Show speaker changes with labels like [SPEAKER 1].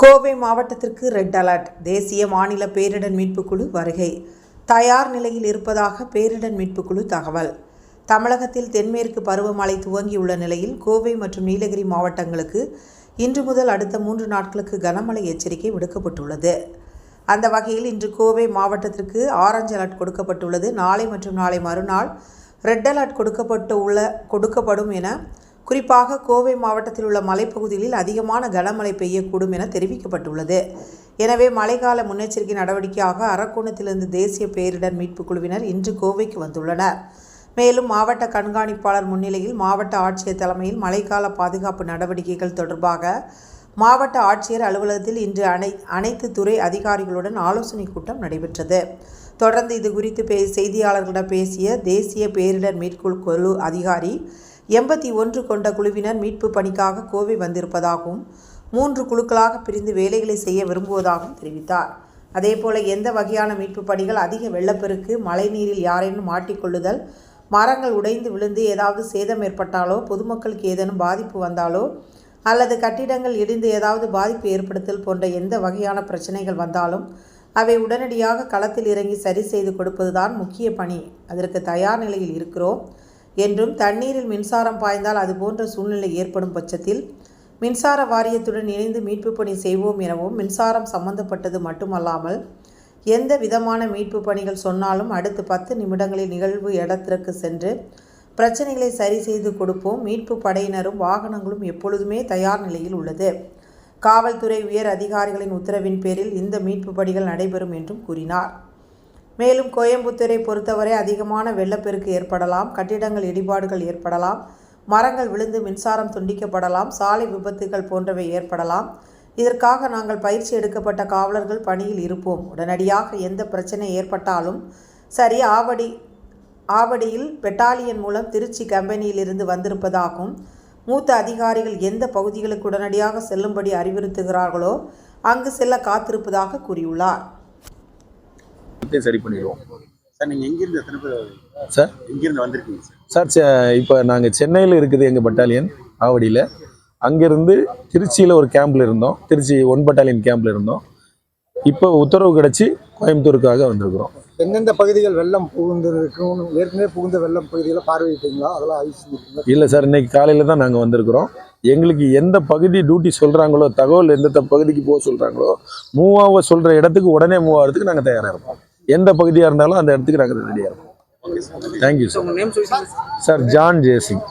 [SPEAKER 1] கோவை மாவட்டத்திற்கு red alert. தேசிய மாநில பேரிடர் மீட்புக் குழு வருகை. தயார் நிலையில் இருப்பதாக பேரிடர் மீட்புக் குழு தகவல். தமிழகத்தில் தென்மேற்கு பருவமழை துவங்கியுள்ள நிலையில் கோவை மற்றும் நீலகிரி மாவட்டங்களுக்கு இன்று முதல் அடுத்த மூன்று நாட்களுக்கு கனமழை எச்சரிக்கை விடுக்கப்பட்டுள்ளது. அந்த வகையில் இன்று கோவை மாவட்டத்திற்கு ஆரஞ்சு அலர்ட் கொடுக்கப்பட்டுள்ளது. நாளை மற்றும் நாளை மறுநாள் ரெட் அலர்ட் கொடுக்கப்பட்டு உள்ள கொடுக்கப்படும் என குறிப்பாக கோவை மாவட்டத்தில் உள்ள மலைப்பகுதிகளில் அதிகமான கனமழை பெய்யக்கூடும் என தெரிவிக்கப்பட்டுள்ளது. எனவே மழைக்கால முன்னெச்சரிக்கை நடவடிக்கையாக அரக்கோணத்திலிருந்து தேசிய பேரிடர் மீட்புக் குழுவினர் இன்று கோவைக்கு வந்துள்ளனர். மேலும் மாவட்ட கண்காணிப்பாளர் முன்னிலையில் மாவட்ட ஆட்சியர் தலைமையில் மழைக்கால பாதுகாப்பு நடவடிக்கைகள் தொடர்பாக மாவட்ட ஆட்சியர் அலுவலகத்தில் இன்று அனை அனைத்து துறை அதிகாரிகளுடன் ஆலோசனை கூட்டம் நடைபெற்றது. தொடர்ந்து இது குறித்து பே செய்தியாளர்களிடம் பேசிய தேசிய பேரிடர் மீட்புக் குழு அதிகாரி எண்பத்தி ஒன்று கொண்ட குழுவினர் மீட்பு பணிக்காக கோவை வந்திருப்பதாகவும் மூன்று குழுக்களாக பிரிந்து வேலைகளை செய்ய விரும்புவதாகவும் தெரிவித்தார். அதேபோல எந்த வகையான மீட்பு பணிகள் அதிக வெள்ளப்பெருக்கு மழைநீரில் யாரேனும் மாட்டிக்கொள்ளுதல் மரங்கள் உடைந்து விழுந்து ஏதாவது சேதம் ஏற்பட்டாலோ பொதுமக்களுக்கு ஏதேனும் பாதிப்பு வந்தாலோ அல்லது கட்டிடங்கள் இடிந்து ஏதாவது பாதிப்பு ஏற்படுத்தல் போன்ற எந்த வகையான பிரச்சனைகள் வந்தாலும் அவை உடனடியாக களத்தில் இறங்கி சரி செய்து கொடுப்பதுதான் முக்கிய பணி. அதற்கு தயார் நிலையில் இருக்கிறோம். என்றும் தண்ணீரில் மின்சாரம் பாய்ந்தால் அதுபோன்ற சூழ்நிலை ஏற்படும் பட்சத்தில் மின்சார வாரியத்துடன் இணைந்து மீட்பு பணி செய்வோம் எனவும் மின்சாரம் சம்பந்தப்பட்டது மட்டுமல்லாமல் எந்த விதமான மீட்பு பணிகள் சொன்னாலும் அடுத்து பத்து நிமிடங்களில் நிகழ்வு இடத்திற்கு சென்று பிரச்சனைகளை சரி செய்து கொடுப்போம். மீட்பு படையினரும் வாகனங்களும் எப்பொழுதுமே தயார் நிலையில் உள்ளது. காவல்துறை உயர் அதிகாரிகளின் உத்தரவின் பேரில் இந்த மீட்பு பணிகள் நடைபெறும் என்றும் கூறினார். மேலும் கோயம்புத்தூரை பொறுத்தவரை அதிகமான வெள்ளப்பெருக்கு ஏற்படலாம் கட்டிடங்கள் இடிபாடுகள் ஏற்படலாம் மரங்கள் விழுந்து மின்சாரம் துண்டிக்கப்படலாம் சாலை விபத்துகள் போன்றவை ஏற்படலாம். இதற்காக நாங்கள் பயிற்சி எடுக்கப்பட்ட காவலர்கள் பணியில் இருப்போம். உடனடியாக எந்த பிரச்சனை ஏற்பட்டாலும் சரி ஆவடி ஆவடியில் பெட்டாலியன் மூலம் திருச்சி கம்பெனியிலிருந்து வந்திருப்பதாகவும் மூத்த அதிகாரிகள் எந்த பகுதிகளுக்கு உடனடியாக செல்லும்படி அறிவுறுத்துகிறார்களோ அங்கு செல்ல காத்திருப்பதாக கூறியுள்ளார்.
[SPEAKER 2] சரி பண்ணிடுவோம்.
[SPEAKER 3] சார் நீங்க எங்கிருந்து எத்தனை பேர்
[SPEAKER 2] சார்?
[SPEAKER 3] எங்கிருந்து வந்திருக்கீங்க சார்?
[SPEAKER 2] சார் இப்போ நாங்கள் சென்னையில் இருக்குது எங்கள் பட்டாலியன் ஆவடியில். அங்கேருந்து திருச்சியில் ஒரு கேம்பில் இருந்தோம். திருச்சி ஒன் பட்டாலியன் கேம்பில் இருந்தோம். இப்போ உத்தரவு கிடச்சி கோயம்புத்தூருக்காக வந்திருக்கிறோம்.
[SPEAKER 4] எந்தெந்த பகுதிகள் வெள்ளம் புகுந்திருக்கும் ஏற்கனவே புகுந்த வெள்ளம் பகுதிகளை பார்வையிட்டீங்களா? அதெல்லாம் ஆய்வு
[SPEAKER 2] இல்லை சார் இன்னைக்கு காலையில் தான் நாங்கள் வந்திருக்கிறோம். எங்களுக்கு எந்த பகுதி டியூட்டி சொல்கிறாங்களோ தகவல் எந்த பகுதிக்கு போக சொல்கிறாங்களோ மூவ் ஆக சொல்கிற இடத்துக்கு உடனே மூவ் ஆகிறதுக்கு நாங்கள் தயாராக இருப்போம். எந்த பகுதியாக இருந்தாலும் அந்த இடத்துக்கு நாங்கள் ரெடியாக இருப்போம். Thank you sir sir John Jayasingh